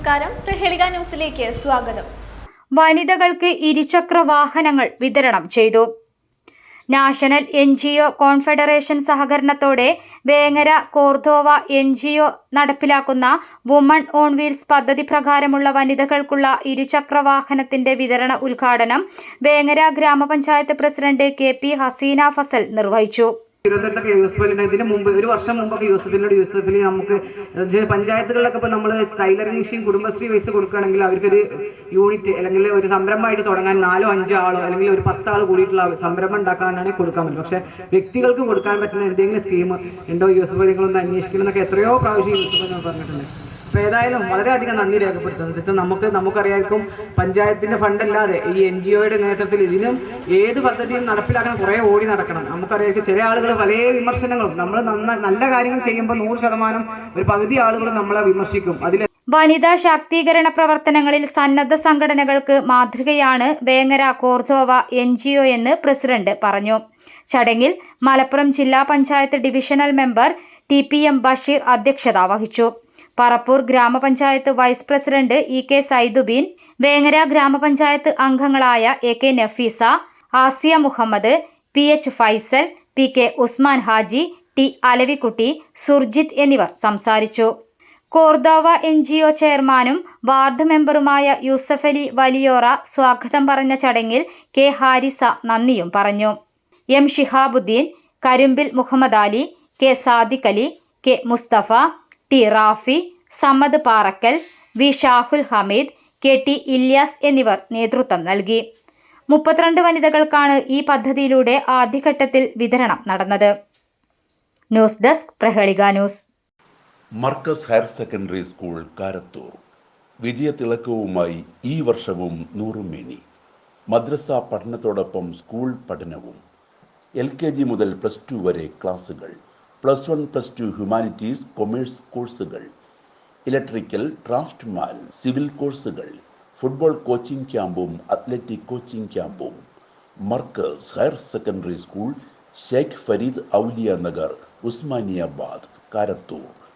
നമസ്കാരം. പ്രഹേളിക ന്യൂസിലേക്ക് സ്വാഗതം. വനിതകൾക്ക് ഇരുചക്ര വാഹനങ്ങൾ വിതരണം ചെയ്തു. National N G O confederation സഹകരണത്തോടെ Vengara Cordova N G O നടപ്പിലാക്കുന്ന വുമൺ ഓൺ വീൽസ് പദ്ധതി പ്രകാരമുള്ള വനിതകൾക്കുള്ള ഇരുചക്ര വാഹനത്തിന്റെ വിതരണ ഉദ്ഘാടനം വേങ്ങര ഗ്രാമപഞ്ചായത്ത് president K P Haseena Fasal നിർവഹിച്ചു. തിരുവനന്തപുരത്തൊക്കെ യൂസഫലിന്റെ ഇതിന് മുമ്പ് ഒരു വർഷം മുമ്പൊക്കെ യൂസഫിനോട് യൂസഫിൽ നമുക്ക് പഞ്ചായത്തുകളിലൊക്കെ ഇപ്പോൾ നമ്മൾ ടൈലറിംഗ് മെഷീൻ കുടുംബശ്രീ വയസ്സ് കൊടുക്കുകയാണെങ്കിൽ അവർക്കൊരു യൂണിറ്റ് അല്ലെങ്കിൽ ഒരു സംരംഭമായിട്ട് തുടങ്ങാൻ നാലോ അഞ്ചോ ആളോ അല്ലെങ്കിൽ ഒരു പത്താൾ കൂടിയിട്ടുള്ള സംരംഭം ഉണ്ടാക്കാനാണ് കൊടുക്കാൻ പറ്റും. പക്ഷേ വ്യക്തികൾക്ക് കൊടുക്കാൻ പറ്റുന്ന എന്തെങ്കിലും സ്കീം ഉണ്ടോ യൂസഫലികളൊന്നും അന്വേഷിക്കണമെന്നൊക്കെ എത്രയോ പ്രാവശ്യം യൂസഫലി പറഞ്ഞിട്ടുണ്ട്. അപ്പോൾ ഏതായാലും വളരെയധികം നന്ദി രേഖപ്പെടുത്തുന്നു. ജസ്റ്റ് നമുക്ക് നമുക്കറിയാമായിരിക്കും പഞ്ചായത്തിന്റെ ഫണ്ടല്ലാതെ ഈ എൻ ജി ഒയുടെ നേതൃത്വത്തിൽ ഇതിനും ഏത് പദ്ധതിയും നടപ്പിലാക്കണം കുറേ ഓടി നടക്കണം. നമുക്കറിയാം ചില ആളുകൾ പല വിമർശനങ്ങളും നമ്മൾ നന്ന നല്ല കാര്യങ്ങൾ ചെയ്യുമ്പോൾ നൂറ് ശതമാനം ഒരു പകുതി ആളുകൾ നമ്മളെ വിമർശിക്കും. അതിൽ വനിതാ ശാക്തീകരണ പ്രവർത്തനങ്ങളിൽ സന്നദ്ധ സംഘടനകൾക്ക് മാതൃകയാണ് Vengara Cordova N G O എന്ന് പ്രസിഡന്റ് പറഞ്ഞു. ചടങ്ങിൽ മലപ്പുറം ജില്ലാ panchayat divisional member T P M Basheer അധ്യക്ഷത വഹിച്ചു. പറപ്പൂർ ഗ്രാമപഞ്ചായത്ത് vice president E K Saidubeen Vengara ഗ്രാമപഞ്ചായത്ത് അംഗങ്ങളായ A K Nafeesa Asiya Muhammad P H Faisal P K Usman Haji T Alavikutty Surjith എന്നിവർ സംസാരിച്ചു. കോർദോവ എൻ ജി ഒ ചെയർമാനും ward മെമ്പറുമായ യൂസഫലി വലിയോറ സ്വാഗതം പറഞ്ഞ ചടങ്ങിൽ കെ ഹാരിസ നന്ദിയും പറഞ്ഞു. M Shihabuddin Karumbil Muhammad Ali K Sadiq Ali K Musthafa T Rafi Sammad Parakkal V Shahul Hameed K T Ilyas എന്നിവർ നേതൃത്വം നൽകി. മുപ്പത്തിരണ്ട് വനിതകൾക്കാണ് ഈ പദ്ധതിയിലൂടെ ആദ്യഘട്ടത്തിൽ വിതരണം നടന്നത്. News desk Prahelika news. Markaz higher secondary school Karathur. വിജയത്തിളക്കവുമായി ഈ വർഷവും നൂറുമേനി. മദ്രസ പഠനത്തോടൊപ്പം സ്കൂൾ പഠനവും. എൽ കെ ജി മുതൽ പ്ലസ് ടു വരെ ക്ലാസുകൾ. Plus one plus two humanities commerce കോഴ്സുകൾ ഇലക്ട്രിക്കൽ ഡ്രാഫ്റ്റ്മാൻ സിവിൽ കോഴ്സുകൾ ഫുട്ബോൾ കോച്ചിംഗ് ക്യാമ്പും അത്ലറ്റിക് കോച്ചിംഗ് ക്യാമ്പും Markaz higher secondary school Sheikh Fareed Auliya Nagar Usmaniyabad Karathur.